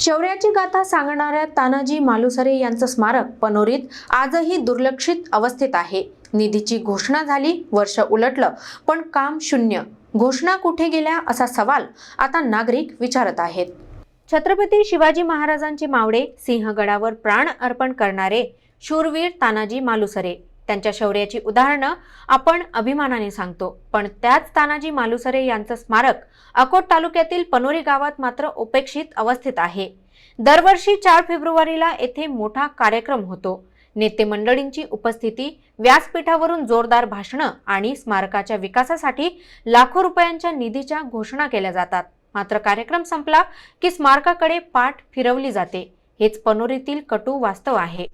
शौर्याची गाथा सांगणाऱ्या तानाजी मालुसरे यांचं स्मारक पनोरीत आजही दुर्लक्षित अवस्थेत आहे. निधीची घोषणा झाली वर्ष उलटलं पण काम शून्य. घोषणा कुठे गेल्या असा सवाल आता नागरिक विचारत आहेत. छत्रपती शिवाजी महाराजांचे मावडे सिंहगडावर प्राण अर्पण करणारे शूरवीर तानाजी मालुसरे त्यांच्या शौर्याची उदाहरणं आपण अभिमानाने सांगतो. पण त्याच तानाजी मालुसरे यांचं स्मारक अकोट तालुक्यातील पनोरी गावात मात्र उपेक्षित अवस्थेत आहे. दरवर्षी चार फेब्रुवारीला येथे मोठा कार्यक्रम होतो. नेते मंडळींची उपस्थिती व्यासपीठावरून जोरदार भाषणं आणि स्मारकाच्या विकासासाठी लाखो रुपयांच्या निधीच्या घोषणा केल्या जातात. मात्र कार्यक्रम संपला की स्मारकाकडे पाठ फिरवली जाते. हेच पनोरीतील कटू वास्तव आहे.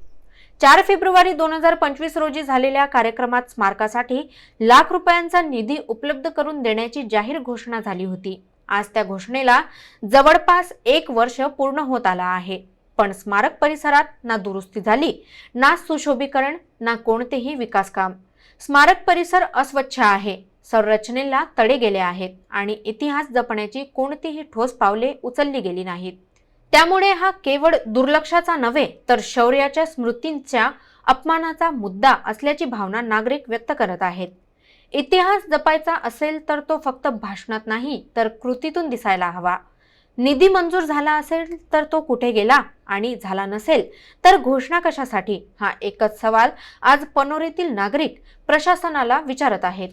चार फेब्रुवारी दोन हजार पंचवीस रोजी झालेल्या कार्यक्रमात स्मारकासाठी लाख रुपयांचा निधी उपलब्ध करून देण्याची जाहीर घोषणा झाली होती. आज त्या घोषणेला जवळपास एक वर्ष पूर्ण होत आला आहे. पण स्मारक परिसरात ना दुरुस्ती झाली ना सुशोभीकरण ना कोणतेही विकास काम स्मारक परिसर अस्वच्छ आहे. संरचनेला तडे गेले आहेत आणि इतिहास जपण्याची कोणतीही ठोस पावले उचलली गेली नाहीत. त्यामुळे हा केवळ दुर्लक्षाचा नव्हे तर शौर्याच्या स्मृतींच्या अपमानाचा मुद्दा असल्याची भावना नागरिक व्यक्त करत आहेत. इतिहास जपायचा असेल तर तो फक्त भाषणात नाही तर कृतीतून दिसायला हवा. निधी मंजूर झाला असेल तर तो कुठे गेला आणि झाला नसेल तर घोषणा कशासाठी? हा एकच सवाल आज पनोरीतील नागरिक प्रशासनाला विचारत आहेत.